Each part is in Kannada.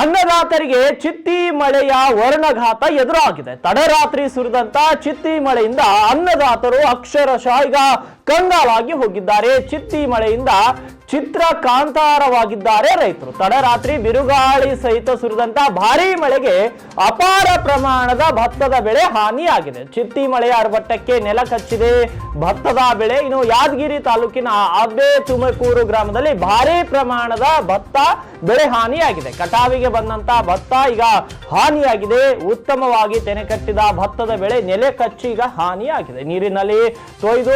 ಅನ್ನದಾತರಿಗೆ ಚಿತ್ತಿ ಮಳೆಯ ವರ್ಣಘಾತ ಎದುರಾಗಿದೆ. ತಡರಾತ್ರಿ ಸುರಿದಂತ ಚಿತ್ತಿ ಮಳೆಯಿಂದ ಅನ್ನದಾತರು ಅಕ್ಷರಶಃ ಈಗ ಕಂಗಾಲಾಗಿ ಹೋಗಿದ್ದಾರೆ. ಚಿತ್ತಿ ಮಳೆಯಿಂದ ಚಿತ್ರ ಕಾಂತಾರವಾಗಿದ್ದಾರೆ ರೈತರು. ತಡರಾತ್ರಿ ಬಿರುಗಾಳಿ ಸಹಿತ ಸುರಿದಂತ ಭಾರೀ ಮಳೆಗೆ ಅಪಾರ ಪ್ರಮಾಣದ ಭತ್ತದ ಬೆಳೆ ಹಾನಿಯಾಗಿದೆ. ಚಿತ್ತಿ ಮಳೆಯ ಅರ್ಭಟ್ಟಕ್ಕೆ ನೆಲ ಕಚ್ಚಿದೆ. ಭತ್ತದ ಬೆಳೆ ಇನ್ನು ಯಾದಗಿರಿ ತಾಲೂಕಿನ ಅಬ್ಬೆ ತುಮಕೂರು ಗ್ರಾಮದಲ್ಲಿ ಭಾರೀ ಪ್ರಮಾಣದ ಭತ್ತ ಬೆಳೆ ಹಾನಿಯಾಗಿದೆ. ಕಟಾವಿಗೆ ಬಂದಂತ ಭತ್ತ ಈಗ ಹಾನಿಯಾಗಿದೆ. ಉತ್ತಮವಾಗಿ ತೆನೆ ಕಟ್ಟಿದ ಭತ್ತದ ಬೆಳೆ ನೆಲೆ ಕಚ್ಚಿ ಈಗ ಹಾನಿಯಾಗಿದೆ. ನೀರಿನಲ್ಲಿ ತೊಯ್ದು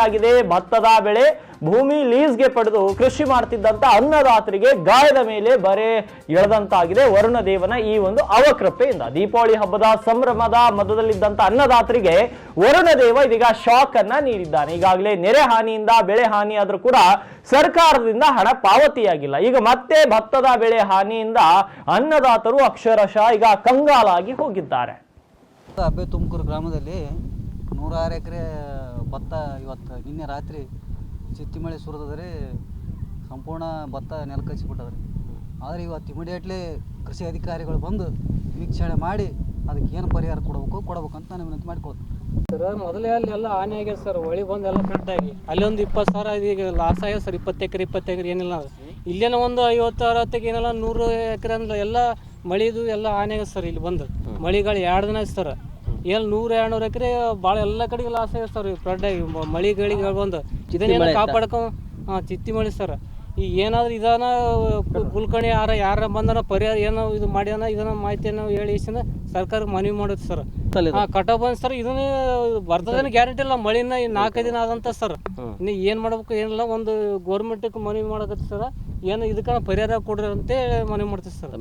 ಹಾನಿಯಾಗಿದೆ ಭತ್ತದ ಬೆಳೆ ಭೂಮಿ ಲೀಸ್ಗೆ ಪಡೆದು ಕೃಷಿ ಮಾಡ್ತಿದ್ದಂಥ ಅನ್ನದಾತರಿಗೆ ಗಾಯದ ಮೇಲೆ ಬರೆ ಎಳೆದಂತಾಗಿದೆ. ವರುಣ ದೇವನ ಈ ಒಂದು ಅವಕೃಪೆಯಿಂದ ದೀಪಾವಳಿ ಹಬ್ಬದ ಸಂಭ್ರಮದ ಮಧ್ಯದಲ್ಲಿದ್ದಂತ ಅನ್ನದಾತರಿಗೆ ವರುಣದೇವ ಇದೀಗ ಶಾಕ್ ಅನ್ನ ನೀಡಿದ್ದಾನೆ. ಈಗಾಗಲೇ ನೆರೆ ಹಾನಿಯಿಂದ, ಬೆಳೆ ಹಾನಿ ಆದ್ರೂ ಕೂಡ ಸರ್ಕಾರದಿಂದ ಹಣ ಪಾವತಿಯಾಗಿಲ್ಲ. ಈಗ ಮತ್ತೆ ಭತ್ತದ ಬೆಳೆ ಹಾನಿಯಿಂದ ಅನ್ನದಾತರು ಅಕ್ಷರಶಃ ಈಗ ಕಂಗಾಲಾಗಿ ಹೋಗಿದ್ದಾರೆ. ಅಬ್ಬೆ ತುಮಕೂರು ಗ್ರಾಮದಲ್ಲಿ ನೂರಾರು ಎಕರೆ ಭತ್ತ ಇವತ್ತು ನಿನ್ನೆ ರಾತ್ರಿ ಚಿತ್ತಿ ಮಳೆ ಸುರಿದ್ರೆ ಸಂಪೂರ್ಣ ಭತ್ತ ನೆಲಕಚ್ಚಿಬಿಟ್ಟದ್ರಿ ಆದರೆ ಇವತ್ತು ಇಮಿಡಿಯೇಟ್ಲಿ ಕೃಷಿ ಅಧಿಕಾರಿಗಳು ಬಂದು ವೀಕ್ಷಣೆ ಮಾಡಿ ಅದಕ್ಕೆ ಏನು ಪರಿಹಾರ ಕೊಡಬೇಕು ಕೊಡಬೇಕು ಅಂತ ನಾನು ವಿನಂತಿ ಮಾಡಿಕೊಳ್ತೀನಿ. ಸರ್ ಮೊದಲೇ ಅಲ್ಲಿ ಎಲ್ಲ ಹಾನಿ ಆಗ್ಯದ ಸರ್. ಹೊಳಿ ಬಂದು ಎಲ್ಲ ಕಟ್ಟಾಗಿ. ಅಲ್ಲೊಂದು ಒಂದು ಇಪ್ಪತ್ತು ಸಾವಿರ ಈಗ ಲಾಸ್ ಆಗ್ಯದ ಸರ್. ಇಪ್ಪತ್ತು ಎಕರೆ ಇಪ್ಪತ್ತು ಎಕರೆ ಏನಿಲ್ಲ ಇಲ್ಲೇನೋ ಒಂದು ಐವತ್ತು ಅರವತ್ತಕ್ಕೆ ಏನಿಲ್ಲ ನೂರು ಎಕರೆ ಅಂದ್ರೆ ಎಲ್ಲ ಮಳಿದು ಎಲ್ಲ ಹಾನಿ ಆಗ್ಯದ ಸರ್ ಇಲ್ಲಿ ಬಂದು. ಮಳಿಗಳು ಎರಡು ದಿನ ಸರ್. ಏನು ನೂರ ಎರಡ್ನೂರು ಎಕರೆ ಭಾಳ ಎಲ್ಲ ಕಡೆಗೆ ಲಾಸ್ ಆಗ್ಯದ ಸರ್. ಫ್ಲಡ್ಡಾಗಿ ಮಳಿಗಳಿಗೆ ಬಂದು ಇದನ್ನೇನು ಕಾಪಾಡ್ಕೊ ಹಾಂ ಚಿತ್ತಿ ಮಳಿ ಸರ್. ಈಗ ಏನಾದ್ರು ಇದಾನ ಕುಲ್ಕಣಿ ಯಾರ ಯಾರ ಬಂದನ ಪರಿಹಾರ ಏನೋ ಇದು ಮಾಡ್ಯಾನ ಇದನ್ನ ಮಾಹಿತಿಯನ್ನು ಹೇಳಿ ಸರ್ಕಾರ ಮನವಿ ಮಾಡುತ್ತೆ ಸರ್. ಕಟಾವ್ ಬಂದ್ ಸರ್ ಇದನ್ನ ಬರ್ತದೇನು ಗ್ಯಾರಂಟಿ ಇಲ್ಲ. ಮಳಿನ ನಾಲ್ಕೈದು ದಿನ ಆದಂತ ಸರ್. ಇನ್ನು ಏನ್ ಮಾಡ್ಬೇಕು ಏನಿಲ್ಲ ಒಂದು ಗೌರ್ಮೆಂಟ್ ಮನವಿ ಮಾಡಕತ್ತ ಸರ್. ಏನು ಇದಕ್ಕ ಪರಿಹಾರ ಕೊಡ್ರಿ ಅಂತೇಳಿ ಮನವಿ ಮಾಡ್ತೀವಿ ಸರ್.